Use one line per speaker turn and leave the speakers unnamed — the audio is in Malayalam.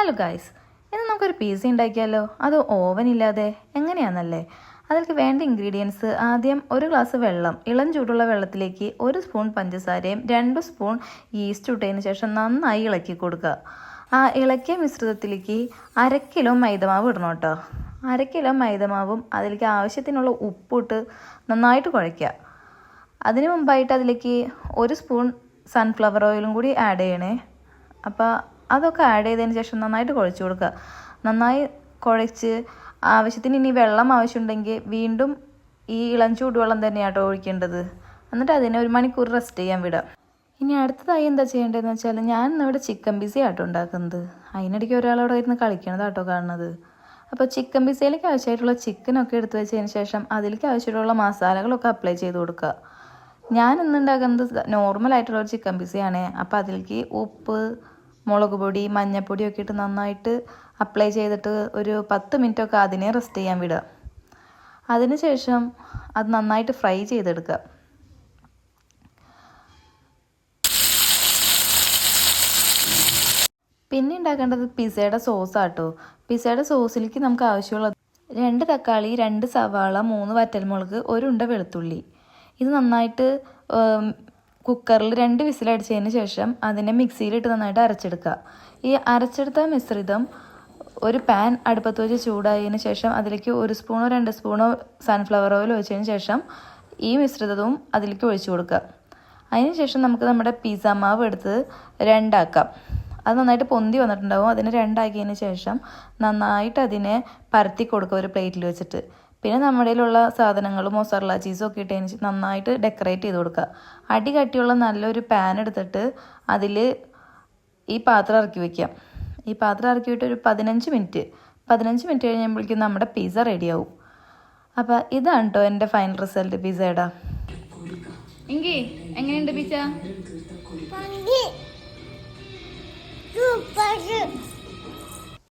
ഹലോ ഗായ്സ് ഇന്ന് നമുക്കൊരു പിസ ഉണ്ടാക്കിയാലോ? അത് ഓവൻ ഇല്ലാതെ എങ്ങനെയാണെന്നല്ലേ അതിലേക്ക് വേണ്ട ഇൻഗ്രീഡിയൻസ് ആദ്യം ഒരു ഗ്ലാസ് വെള്ളം ഇളം ചൂടുള്ള വെള്ളത്തിലേക്ക് ഒരു സ്പൂൺ പഞ്ചസാരയും രണ്ട് സ്പൂൺ ഈസ്റ്റ് ഇട്ടതിന് ശേഷം നന്നായി ഇളക്കി കൊടുക്കുക. ആ ഇളക്കിയ മിശ്രിതത്തിലേക്ക് അര കിലോ മൈദമാവ് ഇടണം കേട്ടോ. അര കിലോ മൈദമാവും അതിലേക്ക് ആവശ്യത്തിനുള്ള ഉപ്പിട്ട് നന്നായിട്ട് കുഴയ്ക്കുക. അതിന് മുമ്പായിട്ട് അതിലേക്ക് ഒരു സ്പൂൺ സൺഫ്ലവർ ഓയിലും കൂടി ആഡ് ചെയ്യണേ. അപ്പോൾ അതൊക്കെ ആഡ് ചെയ്തതിന് ശേഷം നന്നായിട്ട് കുഴച്ച് കൊടുക്കുക. നന്നായി കുഴച്ച് ആവശ്യത്തിന് ഇനി വെള്ളം ആവശ്യമുണ്ടെങ്കിൽ വീണ്ടും ഈ ഇളം ചൂടുവെള്ളം തന്നെയാട്ടോ ഒഴിക്കേണ്ടത്. എന്നിട്ട് അതിനെ ഒരു മണിക്കൂർ റെസ്റ്റ് ചെയ്യാൻ വിടാം ഇനി അടുത്തതായി എന്താ ചെയ്യേണ്ടതെന്ന് വെച്ചാൽ ഞാൻ ഇന്നിവിടെ ചിക്കൻ പിസ ആട്ടോ ഉണ്ടാക്കുന്നത്. അതിനിടയ്ക്ക് ഒരാളവിടെ ഇരുന്ന് കളിക്കണതാട്ടോ കാണുന്നത്. അപ്പോൾ ചിക്കൻ പിസയിലേക്ക് ആവശ്യമായിട്ടുള്ള ചിക്കനൊക്കെ എടുത്തു വെച്ചതിന് ശേഷം അതിലേക്ക് ആവശ്യമായിട്ടുള്ള മസാലകളൊക്കെ അപ്ലൈ ചെയ്ത് കൊടുക്കുക. ഞാൻ ഇന്ന് ഉണ്ടാക്കുന്നത് നോർമൽ ആയിട്ടുള്ള ഒരു ചിക്കൻ പിസയാണ് അപ്പോൾ അതിലേക്ക് ഉപ്പ് മുളക് പൊടി മഞ്ഞൾപ്പൊടി ഒക്കെ ഇട്ട് നന്നായിട്ട് അപ്ലൈ ചെയ്തിട്ട് ഒരു പത്ത് മിനിറ്റൊക്കെ അതിനെ റെസ്റ്റ് ചെയ്യാൻ വിടുക. അതിനുശേഷം അത് നന്നായിട്ട് ഫ്രൈ ചെയ്തെടുക്കുക. പിന്നെ ഉണ്ടാക്കേണ്ടത് പിസയുടെ സോസാട്ടോ പിസയുടെ സോസിലേക്ക് നമുക്ക് ആവശ്യമുള്ള രണ്ട് തക്കാളി രണ്ട് സവാള മൂന്ന് വറ്റൽമുളക് ഒരുണ്ട വെളുത്തുള്ളി. ഇത് നന്നായിട്ട് കുക്കറിൽ രണ്ട് വിസിലടിച്ചതിന് ശേഷം അതിനെ മിക്സിയിലിട്ട് നന്നായിട്ട് അരച്ചെടുക്കുക. ഈ അരച്ചെടുത്ത മിശ്രിതം ഒരു പാൻ അടുപ്പത്ത് വെച്ച് ചൂടായതിന് ശേഷം അതിലേക്ക് ഒരു സ്പൂണോ രണ്ട് സ്പൂണോ സൺഫ്ലവർ ഓയിൽ ഒഴിച്ചതിന് ശേഷം ഈ മിശ്രിതവും അതിലേക്ക് ഒഴിച്ചു കൊടുക്കുക. അതിന് ശേഷം നമുക്ക് നമ്മുടെ പിസ്സ മാവ് എടുത്ത് രണ്ടാക്കാം. അത് നന്നായിട്ട് പൊന്തി വന്നിട്ടുണ്ടാവും. അതിനെ രണ്ടാക്കിയതിന് ശേഷം നന്നായിട്ട് അതിനെ പരത്തി കൊടുക്കുക ഒരു പ്ലേറ്റിൽ വെച്ചിട്ട്. പിന്നെ നമ്മുടെ കയ്യിലുള്ള സാധനങ്ങളും മൊസറല ചീസും ഒക്കെ ഇട്ട് നന്നായിട്ട് ഡെക്കറേറ്റ് ചെയ്ത് കൊടുക്കുക. അടി കട്ടിയുള്ള നല്ലൊരു പാൻ എടുത്തിട്ട് അതിൽ ഈ പാത്രം ഇറക്കി വെക്കാം ഈ പാത്രം ഇറക്കി വിട്ട് ഒരു പതിനഞ്ച് മിനിറ്റ് പതിനഞ്ച് മിനിറ്റ് കഴിയുമ്പോഴേക്കും നമ്മുടെ പിസ്സ റെഡിയാവും അപ്പോൾ ഇതാണ് കേട്ടോ എന്റെ ഫൈനൽ റിസൾട്ട് പിസ്സയുടെ എങ്കി എങ്ങനെയുണ്ട് പിസ്സ